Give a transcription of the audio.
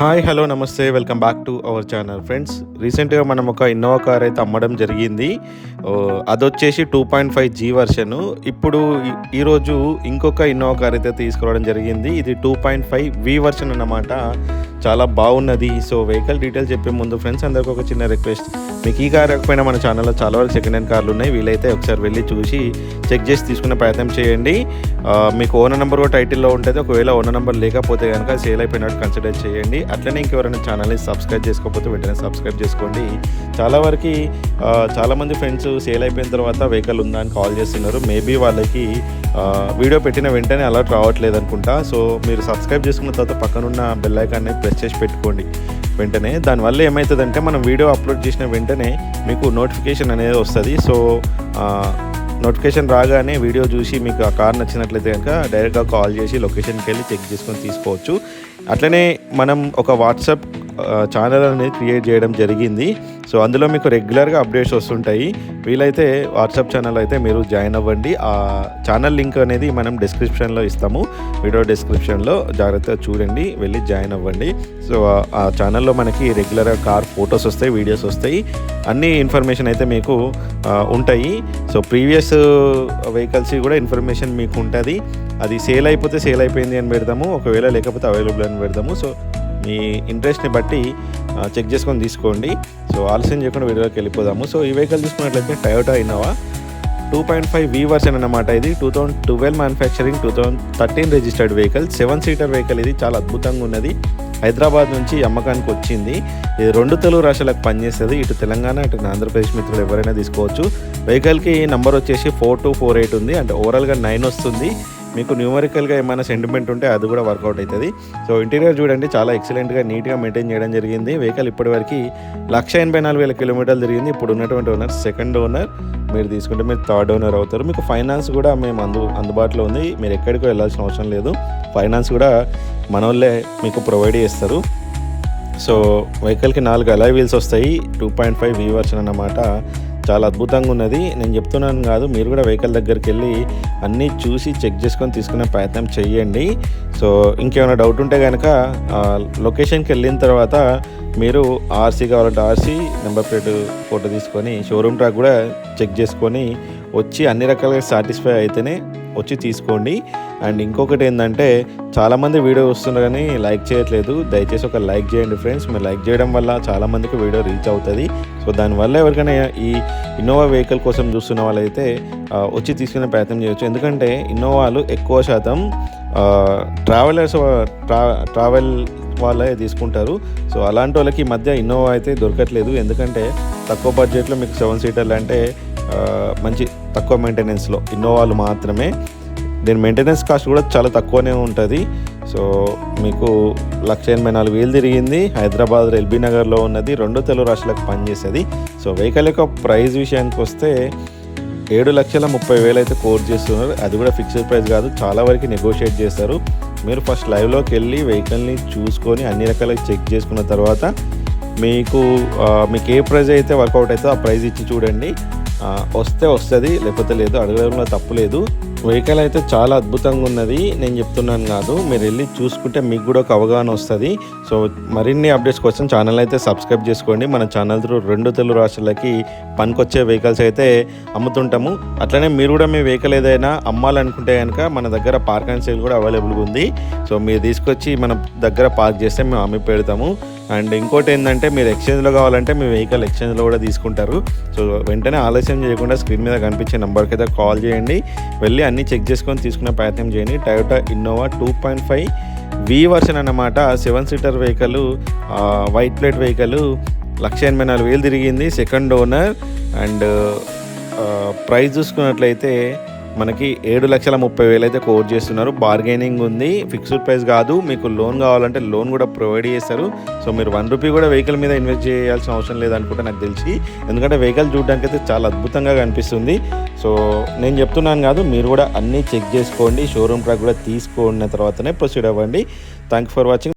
Hi hello నమస్తే welcome back to our channel. Friends రీసెంట్గా మనం ఒక ఇన్నోవా కార్ అయితే అమ్మడం జరిగింది. అదొచ్చేసి two point five G version. ఇప్పుడు ఈరోజు ఇంకొక ఇన్నోవా కార్ అయితే తీసుకురావడం జరిగింది. ఇది two point five V version అన్నమాట. చాలా బాగున్నది. సో వెహికల్ డీటెయిల్స్ చెప్పే ముందు ఫ్రెండ్స్ అందరికీ ఒక చిన్న రిక్వెస్ట్ మీకు ఈ కార్ రాకపోయినా మన ఛానల్లో చాలా వరకు సెకండ్ హ్యాండ్ కార్లు ఉన్నాయి. వీలైతే ఒకసారి వెళ్ళి చూసి చెక్ చేసి తీసుకునే ప్రయత్నం చేయండి. మీకు ఓనర్ నెంబర్ కూడా టైటిల్లో ఉంటుంది. ఒకవేళ ఓనర్ నెంబర్ లేకపోతే కనుక సేల్ అయిపోయినట్టు కన్సిడర్ చేయండి. అట్లనే ఇంకెవరైనా ఛానల్ని సబ్స్క్రైబ్ చేసుకోకపోతే వెంటనే సబ్స్క్రైబ్ చేసుకోండి. చాలా వరకు చాలామంది ఫ్రెండ్స్ సేల్ అయిపోయిన తర్వాత వెహికల్ ఉందా అని కాల్ చేస్తున్నారు. మేబీ వాళ్ళకి వీడియో పెట్టిన వెంటనే అలర్ట్ రావట్లేదు అనుకుంటా. సో మీరు సబ్స్క్రైబ్ చేసుకున్న తర్వాత పక్కనున్న బెల్ ఐకాన్ని ప్రెస్ చేసి పెట్టుకోండి వెంటనే. దానివల్ల ఏమవుతుందంటే మనం వీడియో అప్లోడ్ చేసిన వెంటనే మీకు నోటిఫికేషన్ అనేది వస్తుంది. సో నోటిఫికేషన్ రాగానే వీడియో చూసి మీకు ఆ కార్ నచ్చినట్లయితే కనుక డైరెక్ట్గా కాల్ చేసి లొకేషన్కి వెళ్ళి చెక్ చేసుకొని తీసుకోవచ్చు. అట్లనే మనం ఒక వాట్సాప్ ఛానల్ అనేది క్రియేట్ చేయడం జరిగింది. సో అందులో మీకు రెగ్యులర్గా అప్డేట్స్ వస్తుంటాయి. వీలైతే వాట్సాప్ ఛానల్ అయితే మీరు జాయిన్ అవ్వండి. ఆ ఛానల్ లింక్ అనేది మనం డిస్క్రిప్షన్లో ఇస్తాము. వీడియో డిస్క్రిప్షన్లో జాగ్రత్తగా చూడండి వెళ్ళి జాయిన్ అవ్వండి. సో ఆ- ఛానల్లో మనకి రెగ్యులర్గా కార్ ఫొటోస్ వస్తాయి వీడియోస్ వస్తాయి. అన్ని ఇన్ఫర్మేషన్ అయితే మీకు ఉంటాయి. సో ప్రీవియస్ వెహికల్స్ కూడా ఇన్ఫర్మేషన్ మీకు ఉంటుంది. అది సేల్ అయిపోతే సేల్ అయిపోయింది అని పెడతాము. ఒకవేళ లేకపోతే అవైలబుల్ అని పెడతాము. సో మీ ఇంట్రెస్ట్ని బట్టి చెక్ చేసుకొని తీసుకోండి. సో ఆలస్యం చేయకుండా వీడియోకి వెళ్ళిపోదాము. సో ఈ వెహికల్ చూసుకున్నట్లయితే Toyota Innova two point five V version అన్నమాట ఇది. Two thousand twelve manufacturing two thousand thirteen registered vehicle seven seater vehicle ఇది. చాలా అద్భుతంగా ఉన్నది. హైదరాబాద్ నుంచి అమ్మకానికి వచ్చింది. ఇది రెండు తెలుగు రాష్ట్రాలకు పనిచేస్తుంది. ఇటు తెలంగాణ ఇటు ఆంధ్రప్రదేశ్ మిత్రులు ఎవరైనా తీసుకోవచ్చు. వెహికల్కి నంబర్ వచ్చేసి ఫోర్ టూ ఫోర్ ఎయిట్ ఉంది. అంటే ఓవరాల్గా నైన్ వస్తుంది. మీకు న్యూమరికల్గా ఏమైనా సెంటిమెంట్ ఉంటే అది కూడా వర్కౌట్ అవుతుంది. సో ఇంటీరియర్ చూడండి చాలా ఎక్సలెంట్గా నీట్గా మెయింటైన్ చేయడం జరిగింది. వెహికల్ ఇప్పటివరకు లక్ష ఎనభై నాలుగు వేల కిలోమీటర్లు తిరిగింది. ఇప్పుడు ఉన్నటువంటి ఓనర్ సెకండ్ ఓనర్ మీరు తీసుకుంటే మీరు థర్డ్ ఓనర్ అవుతారు. మీకు ఫైనాన్స్ కూడా మేము అందు అందుబాటులో ఉంది. మీరు ఎక్కడికో వెళ్ళాల్సిన అవసరం లేదు. ఫైనాన్స్ కూడా మన వాళ్ళే మీకు ప్రొవైడ్ చేస్తారు. సో వెహికల్కి నాలుగు అలై వీల్స్ వస్తాయి. Two point five V version అన్నమాట. చాలా అద్భుతంగా ఉన్నది. నేను చెప్తున్నాను కాదు మీరు కూడా వెహికల్ దగ్గరికి వెళ్ళి అన్నీ చూసి చెక్ చేసుకొని తీసుకునే ప్రయత్నం చేయండి సో ఇంకేమైనా డౌట్ ఉంటే కనుక లొకేషన్కి వెళ్ళిన తర్వాత మీరు ఆర్సీ కావాలంటే ఆర్సీ నెంబర్ ప్లేట్ ఫోటో తీసుకొని షోరూమ్ ట్రాక్ కూడా చెక్ చేసుకొని వచ్చి అన్ని రకాలుగా సాటిస్ఫై అయితేనే వచ్చి తీసుకోండి. అండ్ ఇంకొకటి ఏంటంటే చాలామంది వీడియో వస్తున్నారు కానీ లైక్ చేయట్లేదు. దయచేసి ఒక లైక్ చేయండి ఫ్రెండ్స్. మీరు లైక్ చేయడం వల్ల చాలామందికి వీడియో రీచ్ అవుతుంది. సో దానివల్ల ఎవరికైనా ఈ ఇన్నోవా వెహికల్ కోసం చూస్తున్న వాళ్ళైతే వచ్చి తీసుకునే ప్రయత్నం చేయొచ్చు. ఎందుకంటే ఇన్నోవాలు ఎక్కువ శాతం ట్రావెలర్స్ ట్రా ట్రావెల్ వాళ్ళే తీసుకుంటారు. సో అలాంటి వాళ్ళకి ఈ మధ్య ఇన్నోవా అయితే దొరకట్లేదు. ఎందుకంటే తక్కువ బడ్జెట్లో మీకు సెవెన్ సీటర్లు అంటే మంచి తక్కువ మెయింటెనెన్స్లో ఇన్నోవాలు మాత్రమే. దీని మెయింటెనెన్స్ కాస్ట్ కూడా చాలా తక్కువనే ఉంటుంది. సో మీకు లక్ష ఎనభై నాలుగు వేలు తిరిగింది. హైదరాబాద్ ఎల్బీ నగర్లో ఉన్నది. రెండు తెలుగు రాష్ట్రాలకు పనిచేస్తుంది సో వెహికల్ యొక్క ప్రైస్ విషయానికి వస్తే ఏడు లక్షల ముప్పై వేలు అయితే కోర్ చేస్తున్నారు. అది కూడా ఫిక్స్డ్ ప్రైస్ కాదు. చాలా వరకు నెగోషియేట్ చేస్తారు. మీరు ఫస్ట్ లైవ్లోకి వెళ్ళి వెహికల్ని చూసుకొని అన్ని రకాలుగా చెక్ చేసుకున్న తర్వాత మీకు మీకు ఏ ప్రైస్ అయితే వర్కౌట్ అవుతుందో ఆ ప్రైస్ ఇచ్చి చూడండి. వస్తే వస్తుంది లేకపోతే లేదు అడగడంలో తప్పు లేదు. వెహికల్ అయితే చాలా అద్భుతంగా ఉన్నది. నేను చెప్తున్నాను కాదు మీరు వెళ్ళి చూసుకుంటే మీకు కూడా ఒక అవగాహన వస్తుంది. సో మరిన్ని అప్డేట్స్ కోసం ఛానల్ అయితే సబ్స్క్రైబ్ చేసుకోండి. మన ఛానల్ త్రూ రెండు తెలుగు రాష్ట్రాలకి పనికొచ్చే వెహికల్స్ అయితే అమ్ముతుంటాము. అట్లనే మీరు కూడా మీ వెహికల్ ఏదైనా అమ్మాలనుకుంటే కనుక మన దగ్గర పార్క్ అండ్ సేల్ కూడా అవైలబుల్గా ఉంది. సో మీరు తీసుకొచ్చి మన దగ్గర పార్క్ చేస్తే మేము అమ్మి పెడతాము. అండ్ ఇంకోటి ఏంటంటే మీరు ఎక్స్చేంజ్లో కావాలంటే మీ వెహికల్ ఎక్స్చేంజ్లో కూడా తీసుకుంటారు. సో వెంటనే ఆలస్యం చేయకుండా స్క్రీన్ మీద కనిపించే నెంబర్కి అయితే కాల్ చేయండి. వెళ్ళి అన్నీ చెక్ చేసుకొని తీసుకునే ప్రయత్నం చేయండి. Toyota Innova two point five V version అన్నమాట. Seven seater vehicle white plate vehicle lakh ఎనభై నాలుగు వేలు తిరిగింది. సెకండ్ ఓనర్ అండ్ ప్రైస్ చూసుకున్నట్లయితే మనకి ఏడు లక్షల ముప్పై వేలు అయితే కోట్ చేస్తున్నారు. బార్గెనింగ్ ఉంది. ఫిక్స్డ్ ప్రైస్ కాదు. మీకు లోన్ కావాలంటే లోన్ కూడా ప్రొవైడ్ చేస్తారు. సో మీరు వన్ రూపీ కూడా వెహికల్ మీద ఇన్వెస్ట్ చేయాల్సిన అవసరం లేదనుకుంటే నాకు తెలిసి. ఎందుకంటే వెహికల్ చూడడానికి అయితే చాలా అద్భుతంగా కనిపిస్తుంది. సో నేను చెప్తున్నాను కాదు మీరు కూడా అన్నీ చెక్ చేసుకోండి. షోరూమ్ ట్రాక్ కూడా తీసుకున్న తర్వాతనే ప్రొసీడ్ అవ్వండి. Thank for watching